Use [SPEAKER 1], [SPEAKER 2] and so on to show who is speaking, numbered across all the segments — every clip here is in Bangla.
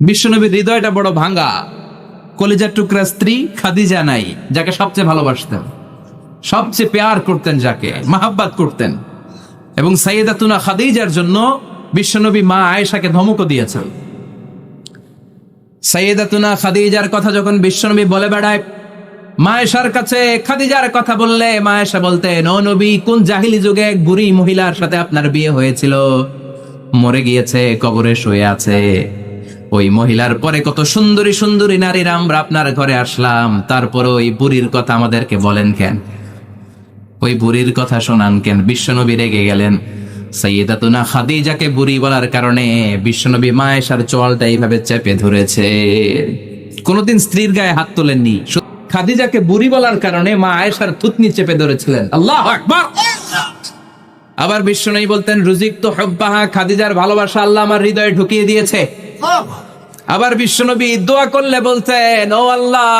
[SPEAKER 1] বিশ্বনবীর হৃদয়টা বড় ভাঙ্গা। কলিজার টুকরা স্ত্রী খাদিজা নাই, যাকে সবচেয়ে ভালোবাসতেন। সবচেয়ে পেয়ার করতেন যাকে, মাহাব্বাত করতেন। এবং সাইয়েদাতুনা খাদিজার জন্য বিশ্বনবী মা আয়েশাকে ধমকও দিয়েছেন। সাইয়েদাতুনা খাদিজার কথা যখন বিশ্বনবী বলে বেড়ায় মায়েশার কাছে খাদিজার কথা বললে মায়েশা বলতেন, ও নবী, কোন জাহিলি যুগে এক বুড়ি মহিলার সাথে আপনার বিয়ে হয়েছিল? মরে গিয়েছে, কবরে শুয়ে আছে। ওই মহিলার পরে কত সুন্দরী সুন্দরী নারীরা আমরা আপনার ঘরে আসলাম। তারপর ওই বুড়ির কথা আমাদেরকে বলেন কেন? ওই বুড়ির কথা শোনান কেন? বিশ্বনবী রেগে গেলেন। সৈয়দাতুনা খাদিজাকে বুড়ি বলার কারণে বিশ্বনবী মায়েশার চোয়ালটা এইভাবে চেপে ধরেছে। কোনোদিন স্ত্রীর গায়ে হাত তোলেননি। খাদিজাকে বুড়ি বলার কারণে মা আয়েশার থুতনি চেপে ধরেছিলেন। আল্লাহ আকবার! আবার বিশ্বনবী বলতেন, রুজিক তো হব্বাহা, খাদিজার ভালোবাসা আল্লাহ আমার হৃদয়ে ঢুকিয়ে দিয়েছে। আবার বিশ্বনবী দোয়া করলে বলতেন ও আল্লাহ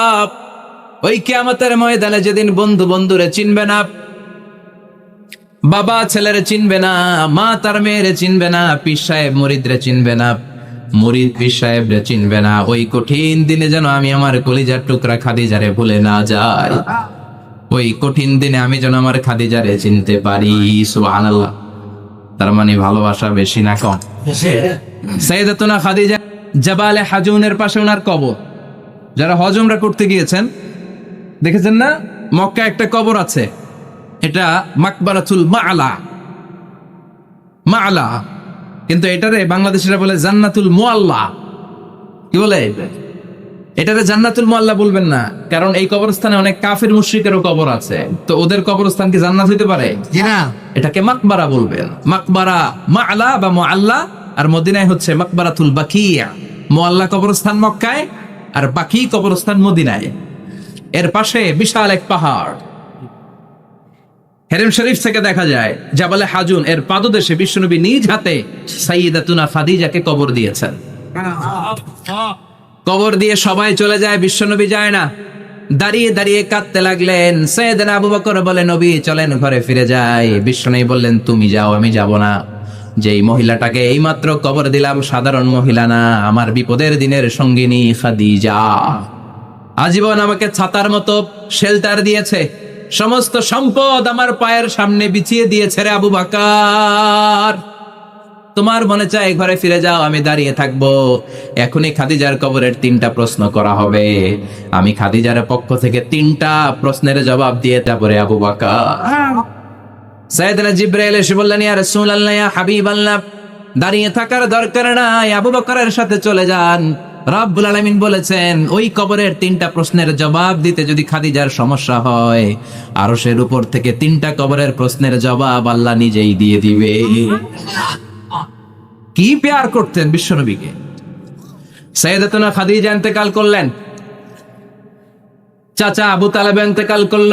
[SPEAKER 1] ওই কিয়ামতের ময়দানে যেদিন বন্ধু বন্ধুরে চিনবে না বাবা ছেলেরে চিনবে না মা তার মেয়েরে চিনবে না পীর সাহেব মরিদরে চিনবে না মরিদ পীর সাহেবরে চিনবে না ওই কঠিন দিনে যেন আমি আমার কলিজার টুকরা খাদিজারে ভুলে না যাই। ওই কঠিন দিনে আমি যেন আমার খাদিজারে চিনতে পারি সুবহানাল্লাহ। তার মানে ভালোবাসা বেশি না কম। সাইয়েদাতুনা খাদিজা জাবালে হাজুনের পাশে ওনার কবর। যারা হজমরা করতে গিয়েছেন দেখেছেন না? মক্কা একটা কবর আছে। এটা মাকবারাতুল মাআলা। মাআলা। কিন্তু এটারে বাংলাদেশিরা বলে জান্নাতুল মুআল্লা। কি বলে? এটারে জান্নাতুল মুআল্লা বলবেন না কারণ এই কবরস্থানে অনেক কাফের মুশরিকেরও কবর আছে। তো ওদের কবরস্থান কি জান্নাত হইতে পারে? এটাকে মাকবারা বলবেন। মাকবারা মাআলা বা মুআল্লা আর মদিনায় হচ্ছে মাকবারাতুল বাকিয়া। মুআল্লা কবরস্থান মক্কায় আর বাকি কবরস্থান মদিনায়। এর পাশে বিশাল এক পাহাড়। হেরেম শরীফ থেকে দেখা যায়, জাবালে হাজুন এর পাদদেশে বিশ্বনবী নিজ হাতে সাইয়্যিদাতুনা খাদিজাকে কবর দিয়েছেন। কবর দিয়ে সবাই চলে যায়, বিশ্বনবী যায় না। দাঁড়িয়ে দাঁড়িয়ে কাঁদতে লাগলেন। সৈয়দনা আবু বকর বলে, নবী, চলেন, ঘরে ফিরে যাই। বিশ্বনবী বললেন, তুমি যাও, আমি যাব না। যেই মহিলাটাকে এইমাত্র কবর দিলাম, সাধারণ মহিলা না, আমার বিপদের দিনের সঙ্গিনী খাদিজা। আজীবন আমাকে ছাতার মতো শেল্টার দিয়েছে, সমস্ত সম্পদ আমার পায়ের সামনে বিছিয়ে দিয়েছে রে আবু বাকার। তোমার মনে চায় ঘরে ফিরে যাও, আমি দাঁড়িয়ে থাকব। এখনই খাদিজার কবরের তিনটা প্রশ্ন করা হবে। আমি খাদিজার পক্ষ থেকে তিনটা প্রশ্নের জবাব দিয়ে তারপরে আবু বাকার। সাইয়েদনা জিব্রাইল এসে বললেন, ইয়া রাসূলুল্লাহ, ইয়া হাবিবাল্লাহ। দাঁড়িয়ে থাকার দরকার নাই, আবু বকরের সাথে চলে যান। রাব্বুল আলামিন বলেছেন, ওই কবরের তিনটা প্রশ্নের জবাব দিতে যদি খাদিজার সমস্যা হয়, আরশের উপর থেকে তিনটা কবরের প্রশ্নের জবাব আল্লাহ নিজেই দিয়ে দিবে। কি পেয়ার করতেন বিশ্বনবীকে? সৈয়দাতুনা খাদিজা ইন্তেকাল করলেন। চাচা আবু তালেব ইন্তেকাল করল।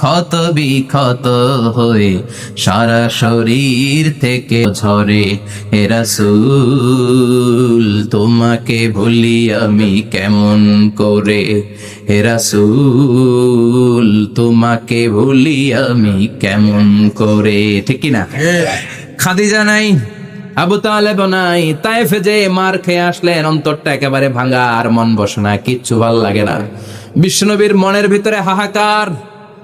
[SPEAKER 1] ক্ষত বিক্ষত হয়ে সারা শরীর থেকে ঝরে। হেরাসুল তোমাকে ভুলি আমি কেমন করে? হেরাসুল তোমাকে ভুলি আমি কেমন করে? ঠিক না খাদিজা নাই, আবু তালেব নাই তাইফে যে মার খেয়ে আসলেন, অন্তরটা একেবারে ভাঙা আর মন বসে না, কিচ্ছু ভালো লাগে না। বিষ্ণুবীর মনের ভিতরে হাহাকার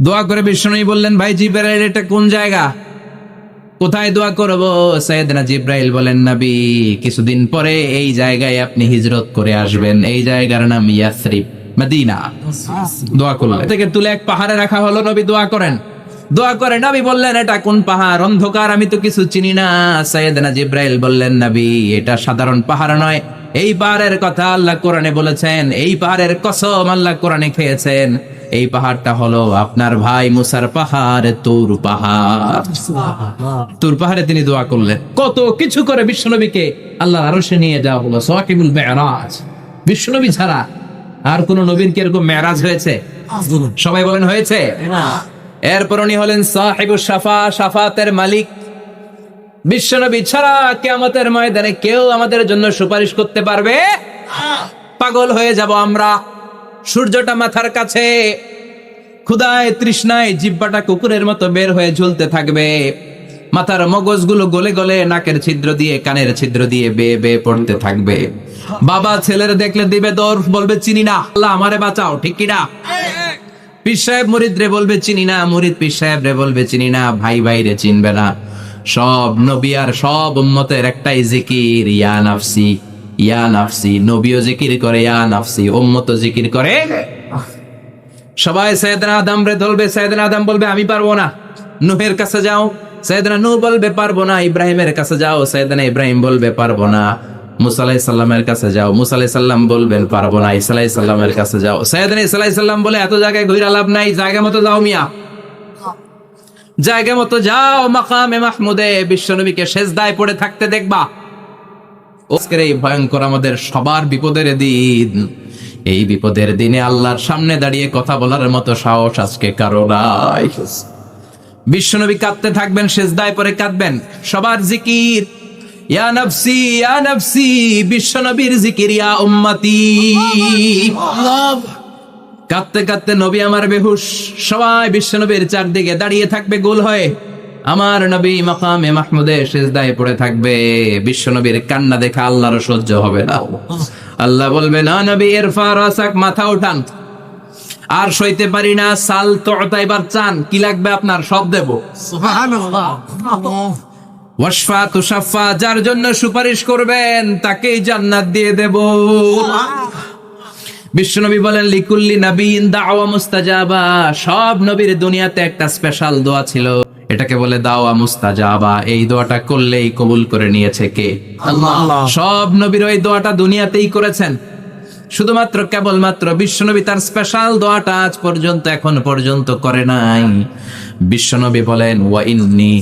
[SPEAKER 1] দোয়া করে বিশ্বনবী বললেন, ভাই জিব্রাইল, এটা কোন জায়গা? কোথায় দোয়া করব? সৈয়দনা জিব্রাইল বলেন, নবী, কিছুদিন পরে এই জায়গায় আপনি হিজরত করে আসবেন। এই জায়গার নাম ইয়াসরিব, মদিনা। দোয়া করলেন। থেকে তুলে এক পাহাড়ে রাখা হলো, নবী দোয়া করেন। দোয়া করে নবী বললেন, এটা কোন পাহাড়? অন্ধকার, আমি তো কিছু চিনি না। সৈয়দনা জিব্রাইল বললেন, নবী, এটা সাধারণ পাহাড় নয়। এই পাহাড়ের কথা আল্লাহ কোরআনে বলেছেন এই পাহাড়ের কসম আল্লাহ কোরআনে খেয়েছেন। এই পাহাড়টা হলো আপনার ভাই মুসার পাহাড় তুর পাহাড়। তুর পাহাড়ে তিনি দোয়া করলেন। কত কিছু করে বিশ্বনবীকে আল্লাহ আরও সে নিয়ে যাওয়া হলো সোয়াকিবুল মেরাজ। বিশ্বনবী ছাড়া আর কোন নবীন কি এরকম মেরাজ হয়েছে? সবাই বলেন হয়েছে। এরপর উনি হলেন সাহেবুল সাফা সাফাতের মালিক। বিশ্বনবী ছাড়া কেয়ামতের ময়দানে কেউ আমাদের জন্য সুপারিশ করতে পারবে? পাগল হয়ে যাব আমরা। সূর্যটা মাথার কাছে। ক্ষুদায় তৃষ্ণায় জিব্বাটা কুকুরের মতো বের হয়ে ঝুলতে থাকবে। মাথার মগজগুলো গলে গলে নাকের ছিদ্র দিয়ে, কানের ছিদ্র দিয়ে বেয়ে বেয়ে পড়তে থাকবে। বাবা ছেলের দেখলে দিবে দৌড়, বলবে, চিনি না। আল্লাহ আমারে বাঁচাও, ঠিক কিনা পীর সাহেব মুরিদ রে বলবে, চিনি না, মুরিদ পীর সাহেব রে বলবে, চিনি না, ভাই ভাই রে চিনবে না। সব নবী আর সব উম্মতের একটাই জিকির, ইয়া নাফসি ইয়া নাফসি। নবীও জিকির করে, ইয়া নাফসি। উম্মত জিকির করে। সবাই সৈয়দনা আদম রে ধরবে, সৈয়দনা আদম বলবে, আমি পারব না। নুহের কাছে যাও। সৈয়দনা নূহ বলবে, পারব না। ইব্রাহিমের কাছে যাও। সৈয়দনা ইব্রাহিম বলবে, পারব না। মুসা আলাইহিস সাল্লামের কাছে যাও। মুসা আলাইহিস সাল্লাম বলবেন, পারব না। আলাইহিস সাল্লামের কাছে যাও। সৈয়দনা আলাইহিস সাল্লাম বলে, এত জায়গায় ঘুরে লাভ নাই। জায়গা মতো যাও মিয়া। জায়গা মতো যাও মাকামে মাহমুদে, বিশ্বনবীকে সেজদায় পড়ে থাকতে দেখবা। আজকের এই ভয়ঙ্কর আমাদের সবার বিপদের দিন। এই বিপদের দিনে আল্লাহর সামনে দাঁড়িয়ে কথা বলার মতো সাহস আজকে কারও নাই। বিশ্বনবী কাঁদতে থাকবেন, সেজদায় পরে কাঁদবেন। সবার জিকির, ইয়া নফসি ইয়া নফসি, বিশ্বনবীর জিকির, ইয়া উম্মতি। কাঁদতে কাঁদতে নবী আমার বেহুশ। সবাই বিশ্বনবীর চারদিকে দাঁড়িয়ে থাকবে গোল হয়ে। আমার নবী মাকামে মাহমুদে সেজদায় পড়ে থাকবে। বিশ্বনবীর কান্না দেখে আল্লাহর সহ্য হবে না। আল্লাহ বলবে না নবী এর ফারাসাক মাথা উঠান। আর সইতে পারি না সাল তো এবার চান। কি লাগবে আপনার? সব দেব। ওয়াসফা তুষাফা যার জন্য সুপারিশ করবেন তাকেই জান্নাত দিয়ে দেব। বিশ্বনবী বলেন লিকুল্লি নবীন দাওয়া মুস্তাজাবা। সব নবীর দুনিয়াতে একটা স্পেশাল দোয়া ছিল। এটাকে বলে দাওয়া মুস্তাজাবা। এই দোয়াটা করলেই কবুল করে নিয়েছে কে? সব নবীর ওই দোয়াটা দুনিয়াতেই করেছেন। শুধুমাত্র কেবলমাত্র বিশ্বনবী তার স্পেশাল দোয়াটা আজ পর্যন্ত এখন পর্যন্ত করে নাই। বিশ্বনবী বলেন ওয়া ইন্নি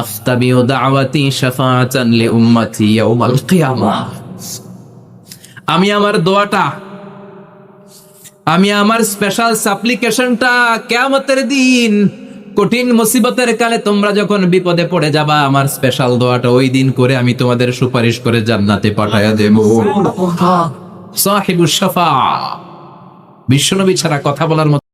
[SPEAKER 1] আফতাবিউ দাওয়াতি শাফাআতান লি উম্মতি ইয়াউমাল কিয়ামাহ আমি আমার দোয়াটা আমি আমার স্পেশাল সাপ্লিকেশনটা কেয়ামতের দিন কঠিন মুসিবতের কালে তোমরা যখন বিপদে পড়ে যাবা আমার স্পেশাল দোয়াটা ওই দিন করে আমি তোমাদের সুপারিশ করে জান্নাতে পাঠাইয়া দেব। শাফা। বিশ্বনবী ছাড়া কথা বলার মতো